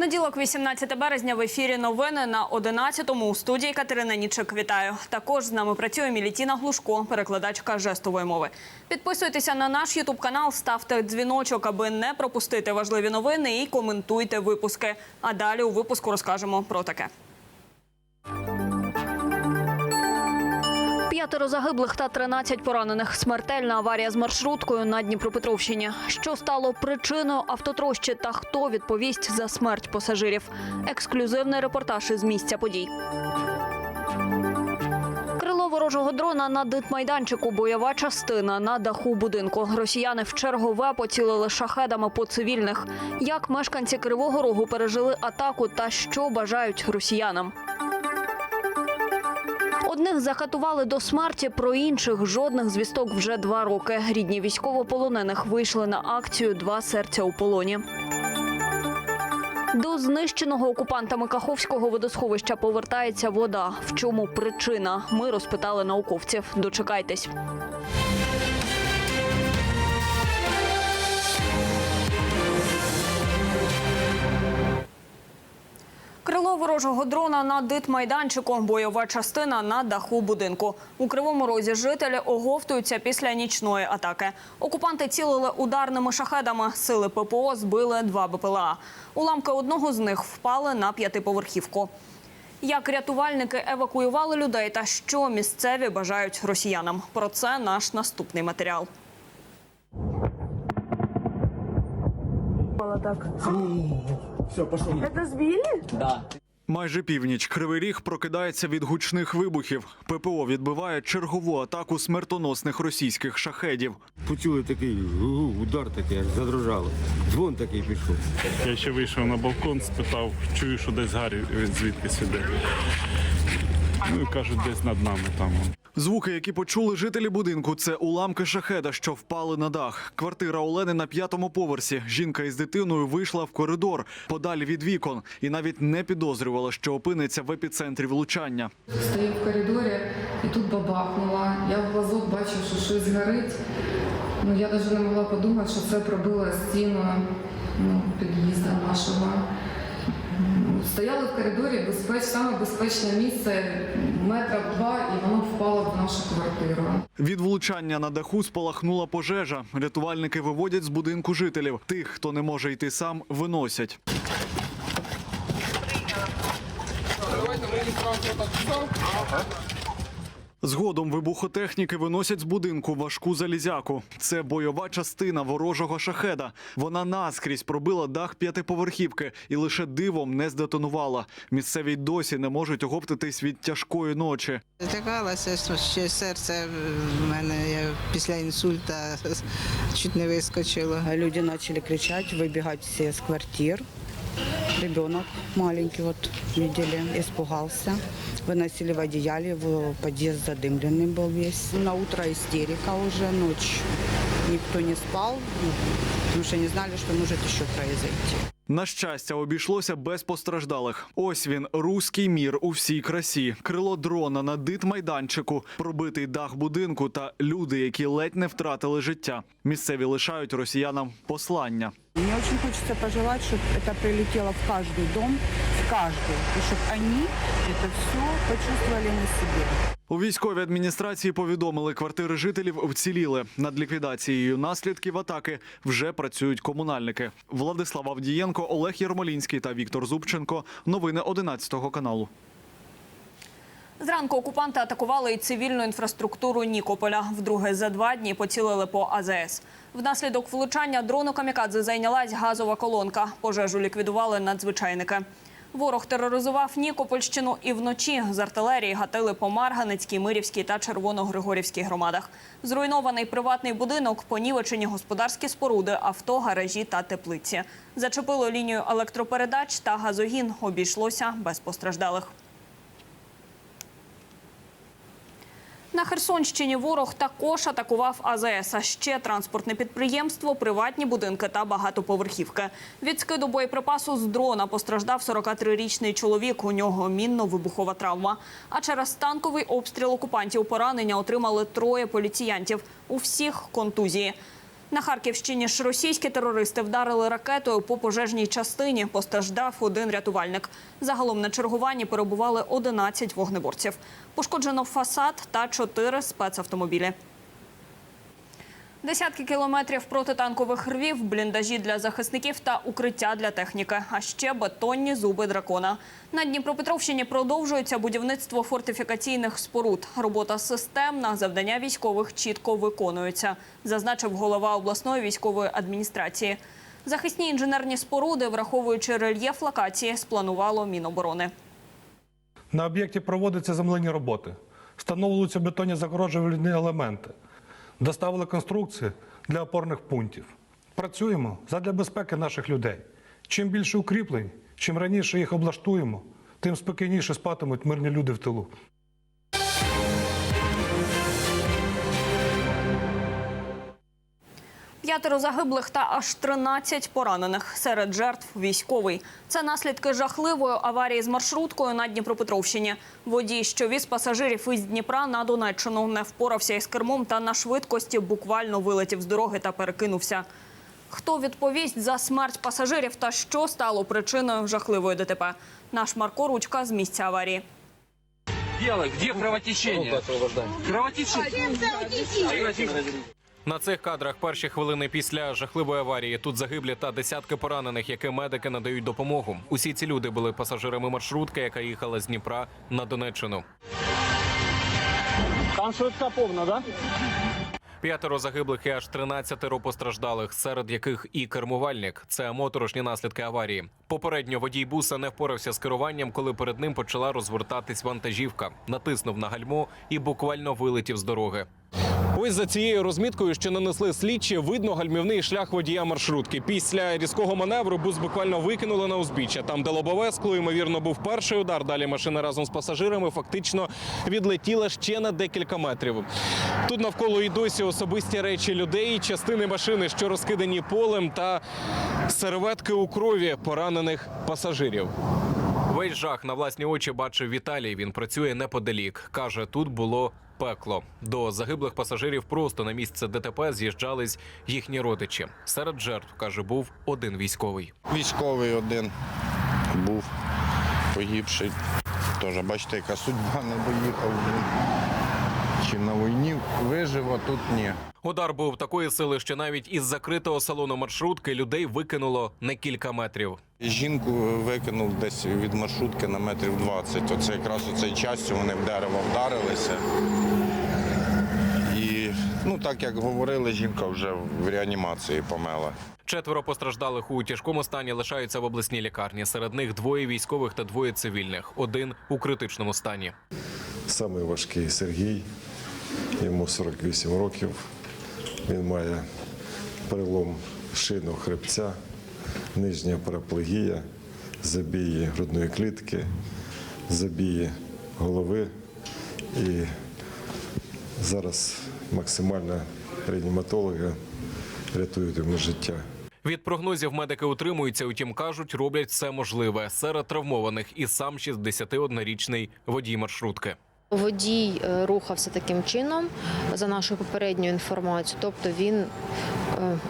Понеділок, 18 березня, в ефірі новини на 11-му. У студії Катерина Нічик. Вітаю. Також з нами працює Мілітіна Глушко, перекладачка жестової мови. Підписуйтеся на наш ютуб канал, ставте дзвіночок, аби не пропустити важливі новини і коментуйте випуски. А далі у випуску розкажемо про таке. П'ятеро загиблих та 13 поранених. Смертельна аварія з маршруткою на Дніпропетровщині. Що стало причиною автотрощі та хто відповість за смерть пасажирів? Ексклюзивний репортаж із місця подій. Крило ворожого дрона на дитмайданчику, бойова частина на даху будинку. Росіяни в чергове поцілили шахедами по цивільних. Як мешканці Кривого Рогу пережили атаку та що бажають росіянам? Одних закатували до смерті, про інших жодних звісток вже два роки. Рідні військовополонених вийшли на акцію Два серця у полоні. До знищеного окупантами Каховського водосховища повертається вода. В чому причина? Ми розпитали науковців. Дочекайтесь. Крило ворожого дрона на дитмайданчику, бойова частина на даху будинку. У Кривому Розі жителі оговтуються після нічної атаки. Окупанти цілили ударними шахедами. Сили ППО збили два БПЛА. Уламки одного з них впали на п'ятиповерхівку. Як рятувальники евакуювали людей та що місцеві бажають росіянам? Про це наш наступний матеріал. Так. Все, пошел. Это сбили? Да. Майже північ Кривий Ріг прокидається від гучних вибухів. ППО відбиває чергову атаку смертоносних російських шахедів. Почули такий удар такий, аж задрожало. Дзвон такий пішов. Я ще вийшов на балкон, спитав, чую, що десь гарі від звідки сюди. Ну і кажуть, десь над нами там. Звуки, які почули жителі будинку, це уламки шахеда, що впали на дах. Квартира Олени на п'ятому поверсі. Жінка із дитиною вийшла в коридор подалі від вікон і навіть не підозрювала, що опиниться в епіцентрі влучання. Стою в коридорі і тут бабахнула. Я в глазок бачу, що щось горить. Ну, я навіть не могла подумати, що це пробило стіну ну, під'їзду нашого. Стояли в коридорі, безпеч, саме безпечне місце, метра два, і воно впало в нашу квартиру. Від влучання на даху спалахнула пожежа. Рятувальники виводять з будинку жителів. Тих, хто не може йти сам, виносять. Згодом вибухотехніки виносять з будинку важку залізяку. Це бойова частина ворожого шахеда. Вона наскрізь пробила дах п'ятиповерхівки і лише дивом не здетонувала. Місцеві й досі не можуть оговтатись від тяжкої ночі. Злякалася, що ще серце в мене я після інсульта чуть не вискочило. Люди начали кричать, выбегать все из квартир. Ребенок маленький, вот видели, испугался. Выносили в одеяле, в подъезд задымленный был весь. На утро истерика уже, ночь. Никто не спал, ну, потому что не знали, что может еще произойти. На щастя, обійшлося без постраждалих. Ось він, руський мір у всій красі. Крило дрона на дитмайданчику, пробитий дах будинку та люди, які ледь не втратили життя. Місцеві лишають росіянам послання. Мне очень хочется пожелать, чтобы это прилетело в каждый дом, в каждый, и чтобы они это все почувствовали на себе. У військовій адміністрації повідомили, квартири жителів вціліли. Над ліквідацією наслідків атаки вже працюють комунальники. Владислав Авдієнко, Олег Єрмолінський та Віктор Зубченко. Новини 11 каналу. Зранку окупанти атакували і цивільну інфраструктуру Нікополя. Вдруге за два дні поцілили по АЗС. Внаслідок влучання дрону камікадзе зайнялась газова колонка. Пожежу ліквідували надзвичайники. Ворог тероризував Нікопольщину і вночі з артилерії гатили по Марганецькій, Мирівській та Червоногригорівській громадах. Зруйнований приватний будинок, понівечені господарські споруди, авто, гаражі та теплиці. Зачепило лінію електропередач та газогін. Обійшлося без постраждалих. На Херсонщині ворог також атакував АЗС, а ще транспортне підприємство, приватні будинки та багатоповерхівки. Від скиду боєприпасу з дрона постраждав 43-річний чоловік. У нього мінно-вибухова травма. А через танковий обстріл окупантів поранення отримали троє поліціянтів. У всіх контузії. На Харківщині ж російські терористи вдарили ракетою по пожежній частині. Постраждав один рятувальник. Загалом на чергуванні перебували 11 вогнеборців. Пошкоджено фасад та 4 спецавтомобілі. Десятки кілометрів протитанкових рвів, бліндажі для захисників та укриття для техніки, а ще бетонні зуби дракона. На Дніпропетровщині продовжується будівництво фортифікаційних споруд. Робота системна, завдання військових чітко виконуються, зазначив голова обласної військової адміністрації. Захисні інженерні споруди, враховуючи рельєф локації, спланувало Міноборони. На об'єкті проводяться земляні роботи. Встановлюються бетонні загороджувальні елементи. Доставили конструкції для опорних пунктів. Працюємо задля безпеки наших людей. Чим більше укріплень, чим раніше їх облаштуємо, тим спокійніше спатимуть мирні люди в тилу. П'ятеро загиблих та аж 13 поранених. Серед жертв військовий. Це наслідки жахливої аварії з маршруткою на Дніпропетровщині. Водій, що віз пасажирів із Дніпра на Донеччину, не впорався із кермом та на швидкості буквально вилетів з дороги та перекинувся. Хто відповість за смерть пасажирів та що стало причиною жахливої ДТП? Наш Марко Ручка з місця аварії. Где кровотечение? Кровотечение. На цих кадрах перші хвилини після жахливої аварії тут загиблі та десятки поранених, яким медики надають допомогу. Усі ці люди були пасажирами маршрутки, яка їхала з Дніпра на Донеччину. Там швидка повна, да? П'ятеро загиблих і аж 13 постраждалих, серед яких і кермувальник. Це моторошні наслідки аварії. Попередньо водій буса не впорався з керуванням, коли перед ним почала розвертатись вантажівка. Натиснув на гальмо і буквально вилетів з дороги. Ось за цією розміткою, що нанесли слідчі, видно гальмівний шлях водія маршрутки. Після різкого маневру бус буквально викинули на узбіччя. Там, де лобове скло, ймовірно, був перший удар. Далі машина разом з пасажирами фактично відлетіла ще на декілька метрів. Тут навколо і досі особисті речі людей, частини машини, що розкидані полем, та серветки у крові поранених пасажирів. Весь жах на власні очі бачив Віталій. Він працює неподалік. Каже, тут було пекло. До загиблих пасажирів просто на місце ДТП з'їжджались їхні родичі. Серед жертв каже, був один військовий. Військовий один був погибший. Теж бачите, яка судьба не доїхав. Чи на війні вижив, а тут ні. Удар був такої сили, що навіть із закритого салону маршрутки людей викинуло на кілька метрів. Жінку викинув десь від маршрутки на метрів 20. Оце якраз у цей час вони в дерево вдарилися. І ну так як говорили, жінка вже в реанімації помела. Четверо постраждалих у тяжкому стані лишаються в обласній лікарні. Серед них двоє військових та двоє цивільних. Один у критичному стані. Самий важкий Сергій, йому 48 років. Він має перелом шийного хребця, нижня параплегія, забії грудної клітки, забії голови. І зараз максимально реаніматологи рятують йому життя. Від прогнозів медики утримуються, утім кажуть, роблять все можливе. Серед травмованих і сам 61-річний водій маршрутки. Водій е, рухався таким чином, за нашою попередньою інформацією. Тобто він е,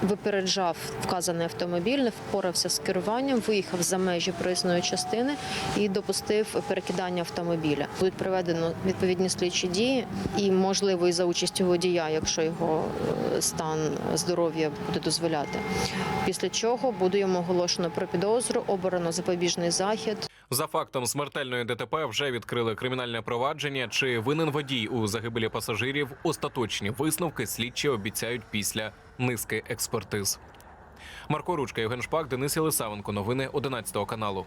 випереджав вказаний автомобіль, не впорався з керуванням, виїхав за межі проїзної частини і допустив перекидання автомобіля. Будуть проведено відповідні слідчі дії, і можливо і за участю водія, якщо його е, стан здоров'я буде дозволяти. Після чого буде йому оголошено про підозру, обрано запобіжний захід. За фактом смертельної ДТП вже відкрили кримінальне провадження. Чи винен водій у загибелі пасажирів? Остаточні висновки слідчі обіцяють після низки експертиз. Марко Ручка, Євген Шпак, Денис Єлисавенко. Новини 11 каналу.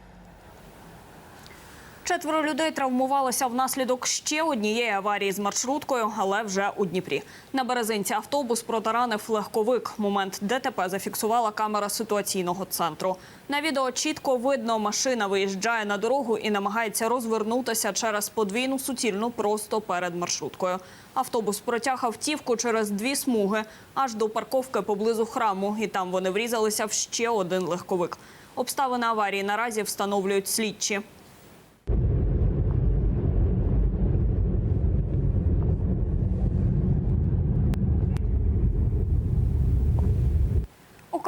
Четверо людей травмувалося внаслідок ще однієї аварії з маршруткою, але вже у Дніпрі. На березинці автобус протаранив легковик. Момент ДТП зафіксувала камера ситуаційного центру. На відео чітко видно, машина виїжджає на дорогу і намагається розвернутися через подвійну суцільну просто перед маршруткою. Автобус протяг автівку через дві смуги аж до парковки поблизу храму, і там вони врізалися в ще один легковик. Обставини аварії наразі встановлюють слідчі.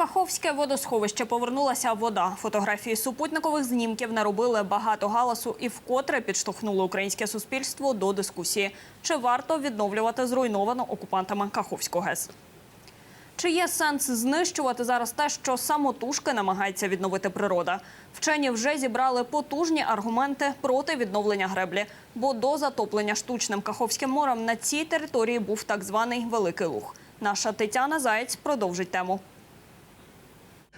Каховське водосховище повернулася вода. Фотографії супутникових знімків наробили багато галасу і вкотре підштовхнули українське суспільство до дискусії. Чи варто відновлювати зруйновано окупантами Каховську ГЕС? Чи є сенс знищувати зараз те, що самотужки намагається відновити природа? Вчені вже зібрали потужні аргументи проти відновлення греблі, бо до затоплення штучним Каховським морем на цій території був так званий Великий Луг. Наша Тетяна Заєць продовжить тему.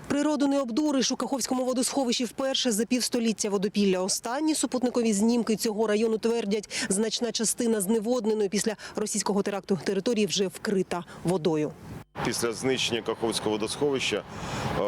Природу не обдуриш у Каховському водосховищі вперше за півстоліття водопілля. Останні супутникові знімки цього району твердять, значна частина зневодненої після російського теракту території вже вкрита водою. Після знищення Каховського водосховища е,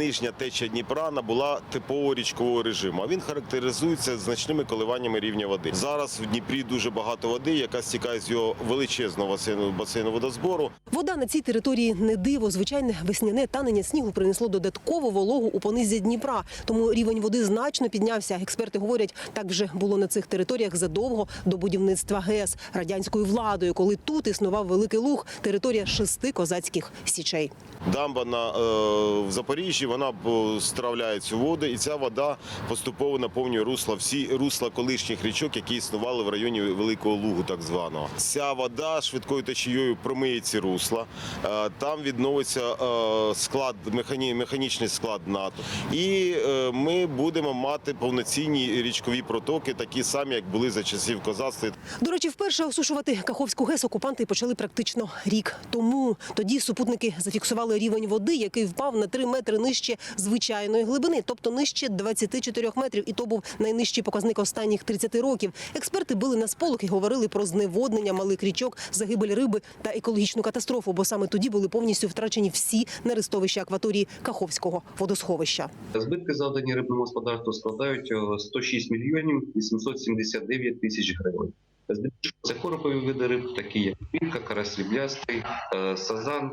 нижня течія Дніпра набула типового річкового режиму. А він характеризується значними коливаннями рівня води. Зараз в Дніпрі дуже багато води, яка стікає з його величезного басейну, басейну водозбору. Вода на цій території не диво. Звичайне весняне танення снігу принесло додаткову вологу у понизі Дніпра. Тому рівень води значно піднявся. Експерти говорять, так вже було на цих територіях задовго до будівництва ГЕС радянською владою, коли тут існував великий луг, територія шести козацьких січей. Дамба на е, в Запоріжжі вона стравляє цю воду, і ця вода поступово наповнює русла всі русла колишніх річок, які існували в районі Великого Лугу, так званого. Ця вода швидкою течією промиє ці русла. Е, там відновиться е, склад, механі, механічний склад НАТО. І е, ми будемо мати повноцінні річкові протоки, такі самі, як були за часів козацтва. До речі, вперше осушувати Каховську ГЕС окупанти почали практично рік тому. Тоді супутники зафіксували рівень води, який впав на 3 метри нижче звичайної глибини, тобто нижче 24 метрів. І то був найнижчий показник останніх 30 років. Експерти били на сполох і говорили про зневоднення малих річок, загибель риби та екологічну катастрофу, бо саме тоді були повністю втрачені всі нерестовища акваторії Каховського водосховища. Збитки, завдані рибному господарству, складають е, 106 мільйонів 879 тисяч гривень. Здебільшого це коропові види риб, такі як пінка, карась сріблястий, е, сазан,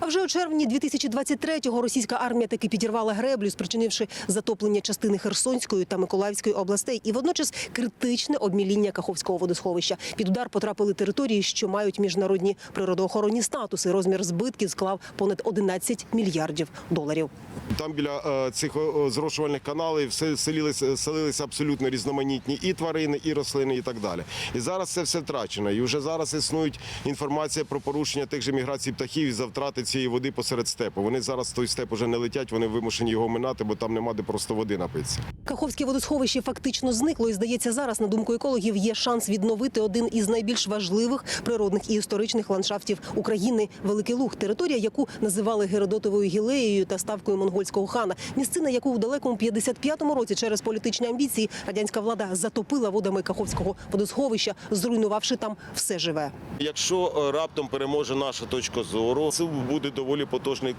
А вже у червні 2023-го російська армія таки підірвала греблю, спричинивши затоплення частини Херсонської та Миколаївської областей, і водночас критичне обміління Каховського водосховища. Під удар потрапили території, що мають міжнародні природоохоронні статуси. Розмір збитків склав понад 11 мільярдів доларів. Там біля е, цих е, зрошувальних каналів все- селилися, селилися абсолютно різноманітні і тварини, і рослини, і так далі. І зараз це все втрачено. І вже зараз існують інформація про порушення тих же міграцій птахів і за втрати цієї води посеред степу. Вони зараз той степ уже не летять, вони вимушені його минати, бо там нема де просто води напитися. Каховське водосховище фактично зникло, і здається, зараз на думку екологів є шанс відновити один із найбільш важливих природних і історичних ландшафтів України Великий Луг, територія, яку називали Геродотовою гілеєю та ставкою монгольського хана. Місцина, яку у далекому 55-му році через політичні амбіції радянська влада затопила водами Каховського водосховища, зруйнувавши там все живе. Якщо е, раптом переможе наша точка зору, це буде доволі потужний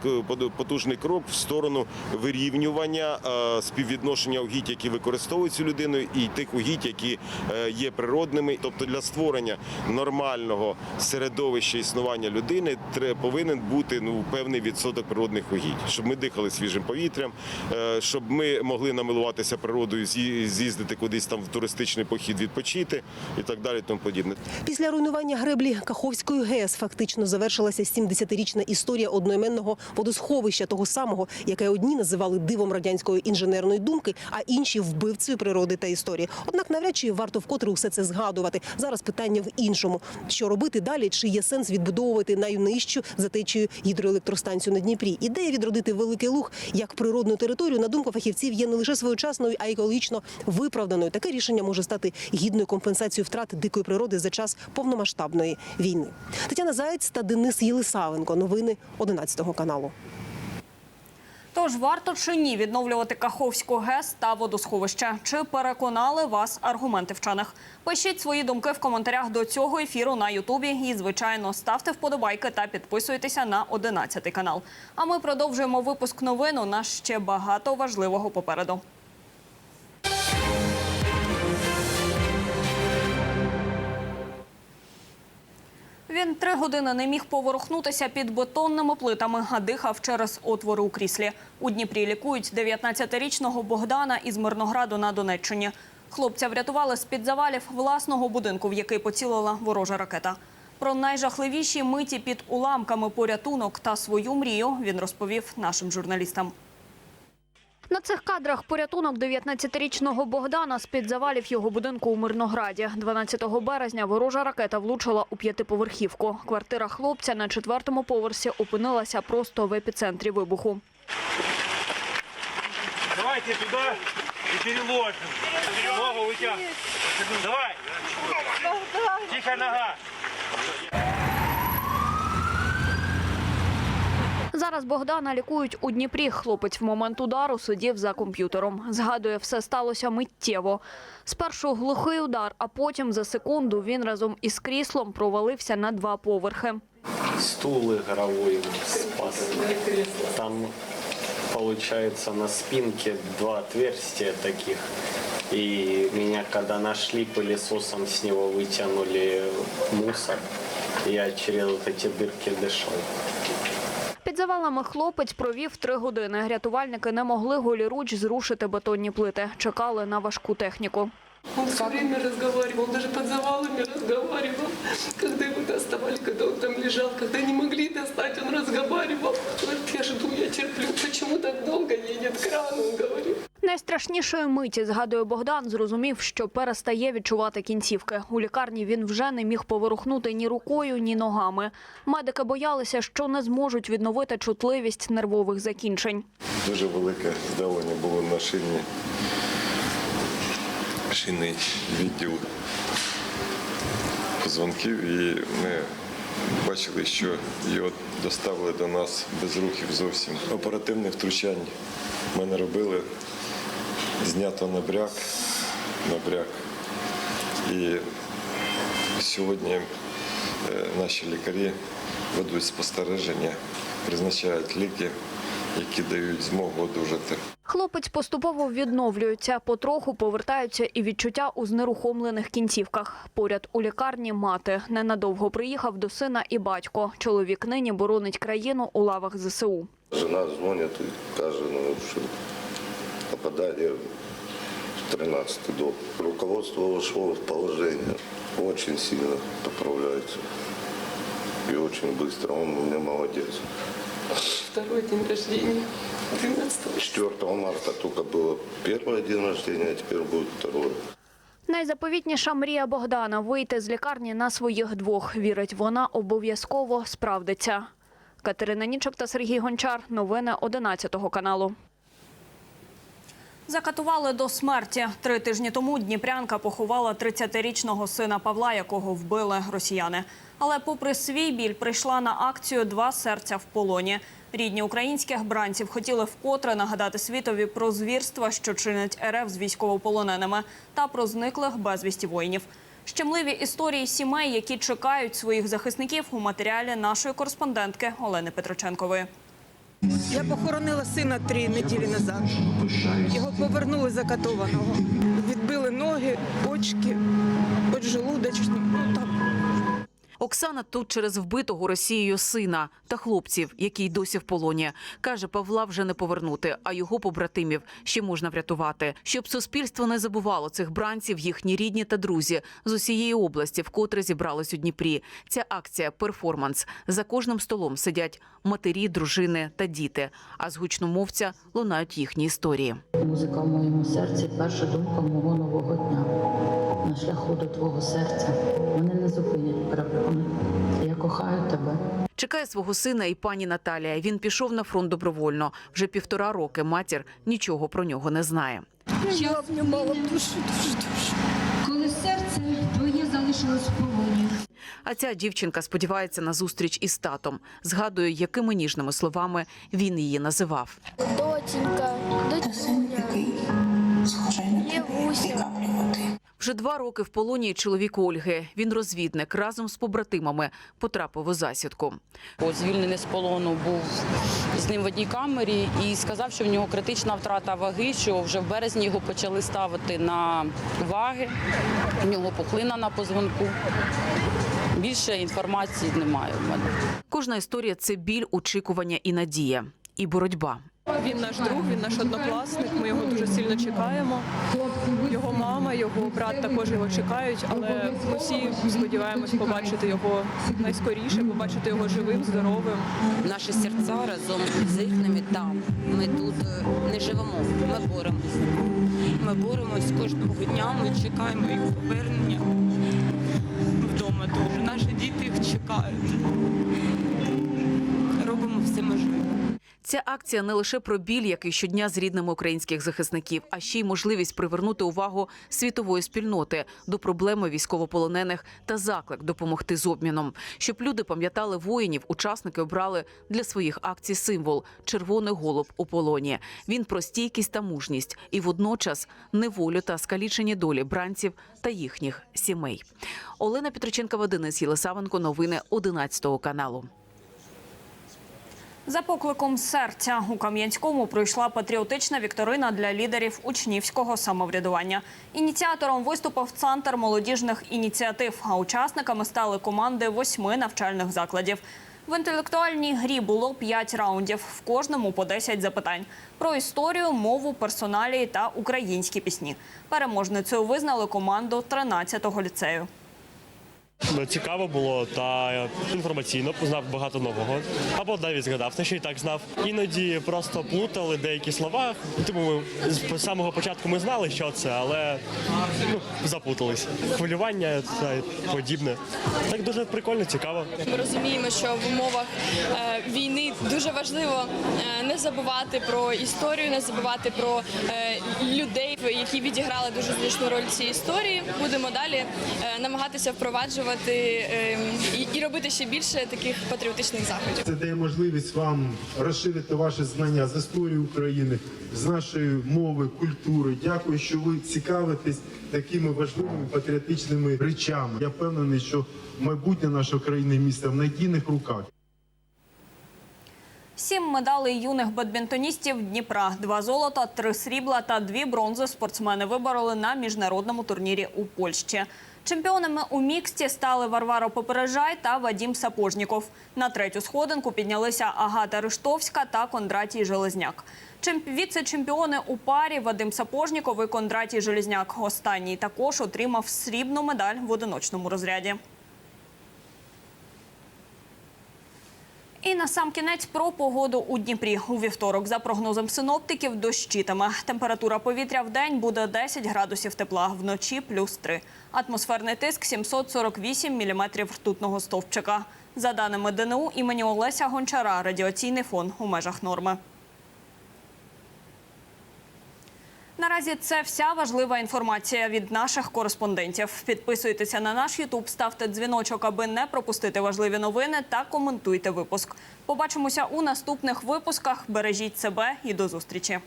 потужний крок в сторону вирівнювання е, співвідношення угідь, які використовуються людиною, і тих угідь, які е, є природними. Тобто для створення нормального середовища існування людини повинен бути ну певний відсоток природних угідь, щоб ми дихали свіжим повітрям, щоб ми могли намилуватися природою, з'їздити кудись там в туристичний похід, відпочити і так далі. Тому подібне. Після руйнування греблі Каховської ГЕС фактично завершилася 70-річна історія одноіменного водосховища, того самого, яке одні називали дивом радянської інженерної думки, а інші вбивцею природи та історії. Однак навряд чи варто вкотре усе це згадувати. Зараз питання в іншому: що робити далі? Чи є сенс відбудовувати найнижчу за течією гідроелектростанцію на Дніпрі? Ідея відродити великий луг як природну територію, на думку фахівців, є не лише своєчасною, а й екологічно виправданою. Таке рішення може стати гідною компенсацією втрат дикої природи за час повномасштабної війни. Тетяна Заєць та Денис Єлисавенко. Новини 11 каналу. Тож варто чи ні відновлювати Каховську ГЕС та водосховище? Чи переконали вас аргументи вчених? Пишіть свої думки в коментарях до цього ефіру на Ютубі. І, звичайно, ставте вподобайки та підписуйтеся на 11 канал. А ми продовжуємо випуск новин. У нас ще багато важливого попереду. Він три години не міг поворухнутися під бетонними плитами, а дихав через отвори у кріслі. У Дніпрі лікують 19-річного Богдана із Мирнограду на Донеччині. Хлопця врятували з-під завалів власного будинку, в який поцілила ворожа ракета. Про найжахливіші миті під уламками порятунок та свою мрію він розповів нашим журналістам. На цих кадрах порятунок 19-річного Богдана з-під завалів його будинку у Мирнограді. 12 березня ворожа ракета влучила у п'ятиповерхівку. Квартира хлопця на четвертому поверсі опинилася просто в епіцентрі вибуху. Давайте туда и переложим. Ногу вытягивай. Давай. Тихо нога. Зараз Богдана лікують у Дніпрі. Хлопець в момент удару сидів за комп'ютером. Згадує, все сталося миттєво. Спершу глухий удар, а потім за секунду він разом із кріслом провалився на два поверхи. стул игровой спас. Там, получается, на спинке два отверстия таких. И меня, когда нашли, пылесосом с него вытянули мусор. Я через вот эти дырки дышал. Під завалами хлопець провів три години. Рятувальники не могли голіруч зрушити бетонні плити. Чекали на важку техніку. Он все время разговаривал, даже под завалами разговаривал. Когда его доставали, когда он там лежал, когда не могли достать, он разговаривал. Говорит, я жду, я терплю. Почему так долго едет кран, он говорит. Найстрашнішої миті, згадує Богдан, зрозумів, що перестає відчувати кінцівки. У лікарні він вже не міг поворухнути ні рукою, ні ногами. Медики боялися, що не зможуть відновити чутливість нервових закінчень. Дуже велике здавлення було на шині. Шинний відділ позвонків, і ми бачили, що його доставили до нас без рухів зовсім. Оперативних втручань ми не робили. Знято набряк, набряк. І сьогодні е, наші лікарі ведуть спостереження, призначають ліки, які дають змогу одужати. Хлопець поступово відновлюється, потроху повертаються і відчуття у знерухомлених кінцівках. Поряд у лікарні мати ненадовго приїхав до сина і батько. Чоловік нині боронить країну у лавах ЗСУ. Жена дзвонить і каже, ну, що попадання в 13-й дом. Руководство вошло в положение. Очень сильно поправляется. И очень быстро. Он у меня молодец. Второй день рождения, 13 4 марта только было первый день рождения, а теперь будет второй. Найзаповітніша мрія Богдана вийти з лікарні на своїх двох. Вірить, вона обов'язково справдиться. Катерина Нічок та Сергій Гончар. Новини 11 каналу. Закатували до смерті. Три тижні тому Дніпрянка поховала 30-річного сина Павла, якого вбили росіяни. Але попри свій біль прийшла на акцію Два серця в полоні. Рідні українських бранців хотіли вкотре нагадати світові про звірства, що чинить РФ з військовополоненими, та про зниклих безвісті воїнів. Щемливі історії сімей, які чекають своїх захисників у матеріалі нашої кореспондентки Олени Петроченкової. Я похоронила сина три неділі назад. Його повернули закатованого. Відбили ноги, очки, поджелудочну. Ну так. Оксана тут через вбитого Росією сина та хлопців, які й досі в полоні. Каже, Павла вже не повернути, а його побратимів ще можна врятувати. Щоб суспільство не забувало цих бранців, їхні рідні та друзі з усієї області, вкотре зібрались у Дніпрі. Ця акція перформанс. За кожним столом сидять матері, дружини та діти. А з гучномовця лунають їхні історії. Музика в моєму серці перша думка мого нового дня. На шляху до твого серця мене не зупинять перепони. Я кохаю тебе. Чекає свого сина і пані Наталія. Він пішов на фронт добровольно. Вже півтора роки матір нічого про нього не знає. Я обнімала душу, дуже дуже. Коли серце твоє залишилось в полоні. А ця дівчинка сподівається на зустріч із татом. Згадує, якими ніжними словами він її називав. Доченька, дочуня, Євуся. Вже два роки в полоні чоловік Ольги. Він розвідник разом з побратимами потрапив у засідку. Звільнений з полону був з ним в одній камері і сказав, що в нього критична втрата ваги, що вже в березні його почали ставити на ваги. В нього пухлина на позвонку. Більше інформації немає в мене. Кожна історія це біль, очікування і надія, і боротьба. Він наш друг, він наш однокласник. Ми його дуже сильно чекаємо. Його його брат також його чекають, але ми всі сподіваємось побачити його найскоріше, побачити його живим, здоровим. Наші серця разом з їхніми там. Ми тут е, не живемо, ми боремося. Ми боремось кожного дня, ми чекаємо їх повернення вдома дуже. Наші діти їх чекають. Робимо все можливе. Ця акція не лише про біль, який щодня з рідними українських захисників, а ще й можливість привернути увагу світової спільноти до проблеми військовополонених та заклик допомогти з обміном, щоб люди пам'ятали воїнів. Учасники обрали для своїх акцій символ червоний голуб у полоні. Він про стійкість та мужність і водночас неволю та скалічені долі бранців та їхніх сімей. Олена Петриченкова, Денис Єлисавенко. Новини 11 каналу. За покликом серця у Кам'янському пройшла патріотична вікторина для лідерів учнівського самоврядування. Ініціатором виступив центр молодіжних ініціатив, а учасниками стали команди восьми навчальних закладів. В інтелектуальній грі було п'ять раундів, в кожному по 10 запитань про історію, мову, персоналії та українські пісні. Переможницею визнали команду 13-го ліцею. Цікаво було та інформаційно познав багато нового. Або навіть згадав те, що і так знав. Іноді просто плутали деякі слова. Тому ми з самого початку ми знали, що це, але ну, заплутались. Хвилювання та подібне. Так дуже прикольно, цікаво. Ми розуміємо, що в умовах е, війни дуже важливо е, не забувати про історію, не забувати про е, людей, які відіграли дуже значну роль в історії. Будемо далі е, намагатися впроваджувати е, і, і робити ще більше таких патріотичних заходів. Це дає можливість вам розширити ваші знання з історії України, з нашої мови, культури. Дякую, що ви цікавитесь такими важливими патріотичними речами. Я впевнений, що майбутнє нашої країни місце в надійних руках. Сім медалей юних бадмінтоністів Дніпра, два золота, три срібла та дві бронзи спортсмени вибороли на міжнародному турнірі у Польщі. Чемпіонами у міксті стали Варвара Попережай та Вадім Сапожніков. На третю сходинку піднялися Агата Риштовська та Кондратій Железняк. Чемп... Віце-чемпіони у парі Вадим Сапожніков і Кондратій Железняк. Останній також отримав срібну медаль в одиночному розряді. І на сам кінець про погоду у Дніпрі. У вівторок, за прогнозом синоптиків, дощитиме. Температура повітря в день буде 10 градусів тепла, вночі плюс 3. Атмосферний тиск 748 міліметрів ртутного стовпчика. За даними ДНУ імені Олеся Гончара, радіаційний фон у межах норми. Наразі це вся важлива інформація від наших кореспондентів. Підписуйтеся на наш Ютуб, ставте дзвіночок, аби не пропустити важливі новини та коментуйте випуск. Побачимося у наступних випусках. Бережіть себе і до зустрічі.